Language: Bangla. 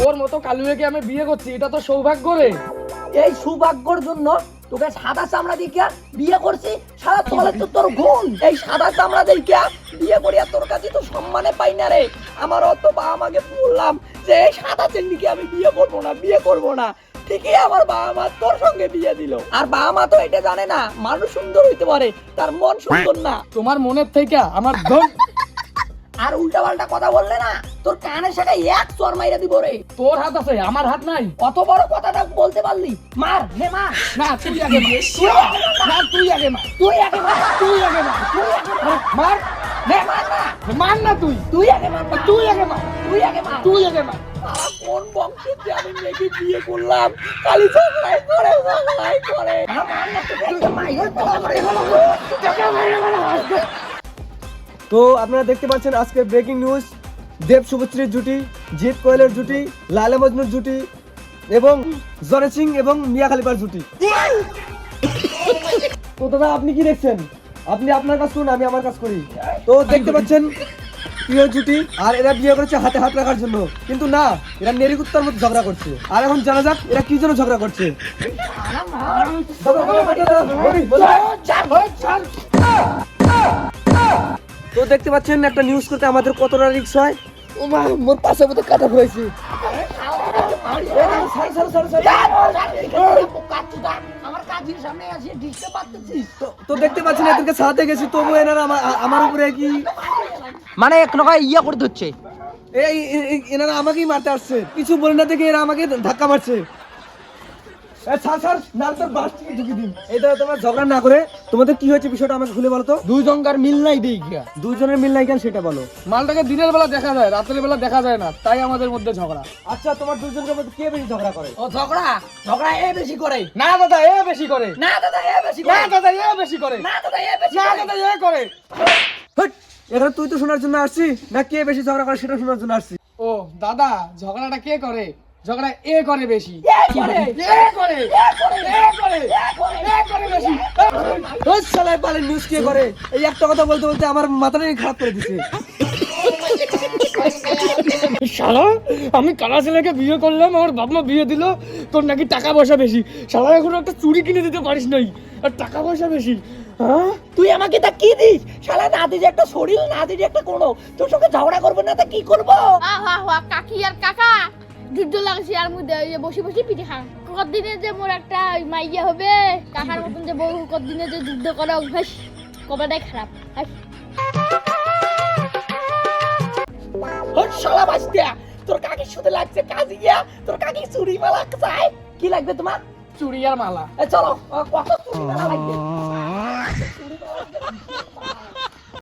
তোর মতো কালুয়াকে আমি বিয়ে করছি এটা তো সৌভাগ্য রে। এই সৌভাগ্যর জন্য তোকে সাদা চামড়া দিকে বিয়ে করছি? সাদা তলে তো তোর গুণ। এই সাদা চামড়া দিকে বিয়ে করিয়া তোর কাছে তো সম্মানে পাই না রে। আমার অত বাবা মাকে বললাম যে এই সাদা চেন্ডিকে আমি বিয়ে করব না বিয়ে করব না। ঠিকই আমার বাবা মা তোর সঙ্গে বিয়ে দিল। আর বাবা মা তো এটা জানে না মানুষ সুন্দর হইতে পারে তার মন সুন্দর না। তোমার মনের থেকে আমার ধন আর উল্টা পাল্টা কথা বললে না তোর কানে সেটা এক চর মাইরা দিব রে তোর হাত আছে আমার হাত নাই অত বড় কথাটা বলতে পারলি মার হে মার না তুই আগে মার না তুই আগে মার তুই আগে মার তুই আগে মার তুই আগে মার মার হে মার না মার না তুই তুই আগে মার তুই আগে মার তুই আগে মার তুই আগে মার কোন বংশের যে আমি মেয়েকে বিয়ে করলাম খালি ঝগড়াই করে ঝগড়াই করে আমার না তোকে একটা মাইর করে তো আপনারা দেখতে পাচ্ছেন আজকে ব্রেকিং নিউজ দেব শুভশ্রীর জুটি জিৎ কোয়েলের জুটি লালা মজনুর জুটি এবং জনে সিং এবং মিয়া খালিফার জুটি। তো দাদা আপনি কি দেখছেন? আপনি আপনার কাজ করুন আমি আমার কাজ করি। তো দেখতে পাচ্ছেন প্রিয় জুটি আর এরা বিয়ে করেছে হাতে হাত রাখার জন্য। কিন্তু না এরা নেরিকুত্তার মধ্যে ঝগড়া করছে। আর এখন জানা যাক এরা কি জন্য ঝগড়া করছে। দেখতে পাচ্ছেন একটা নিউজ করতে আমাদের কতটা রিক্স হয়? ও মা মোর পাশে মতো কাটা হয়েছে। তো- দেখতে পাচ্ছেন এদেরকে সাথে গেছি তবু এনারা আমার আমার উপরে কি মানে এক নকা ইয়া করে ধরছে। এই এনারা আমাকেই মারতে আসছে। কিছু বলে না দেখে এরা আমাকে ধাক্কা মারছে। এ, ছাড়, ছাড়, তোর বাস থেকে ঢুকিয়ে দিন। এই দাদা ঝগড়া না করে তোমাদের কি হয়েছে বিষয়টা আমাকে খুলে বলো তো? দুইজনকার মিল নাই দেই গিয়া। দুজনের মিল নাই কেন সেটা বলো। মালটাকে দিনের বেলা দেখা যায় রাতের বেলা দেখা যায় না তাই আমাদের মধ্যে ঝগড়া। আচ্ছা তোমার দুজনের মধ্যে কে বেশি ঝগড়া করে? ও ঝগড়া? ঝগড়া এ বেশি করে। না দাদা এ বেশি করে। না দাদা এ বেশি না দাদা এ বেশি করে। না দাদা এ বেশি না দাদা এ করে। এখানে তুই তো শোনার জন্য আসছি। না কে বেশি ঝগড়া করে সেটা শোনার জন্য আসছি। ও দাদা ঝগড়াটা কে করে? ঝগড়া এ করে বেশি। এ করে করে এ করে এ করে এ করে। বেশি। ওই শালায় পালে করে। এই একটা কথা বলতে বলতে আমার মাথাটাই খারাপ করে দিছে। শালা আমি কালা ছেলেকে বিয়ে করলাম আমার বাপ মা বিয়ে দিল তোর নাকি টাকা পয়সা বেশি। শালা এখন একটা চুড়ি কিনে দিতে পারিস নাই আর টাকা পয়সা বেশি হ্যাঁ? তুই আমাকে তা কি দিস? শালা না দিস একটা শরীর না দিস একটা কোনো। তোর সঙ্গে ঝগড়া করব না তা কি করব? আহা হা কাকি আর কাকা। যুদ্ধ লাগছে আর মধ্যে ওই বসে বসে পিঠে খান কতদিনে যে মোর একটা ওই মাইয়া হবে কাকার মতন যে বউ কতদিনে যে যুদ্ধ করা অভ্যাস কবাটাই খারাপ। হট শালা বাস্তিয়া তোর কাকি শুধু লাগছে কাজে গিয়া তোর কাকি চুরি মালা চাই কি লাগবে তোমার চুড়ি আর মালা চলো কত চুরি মালা লাগবে।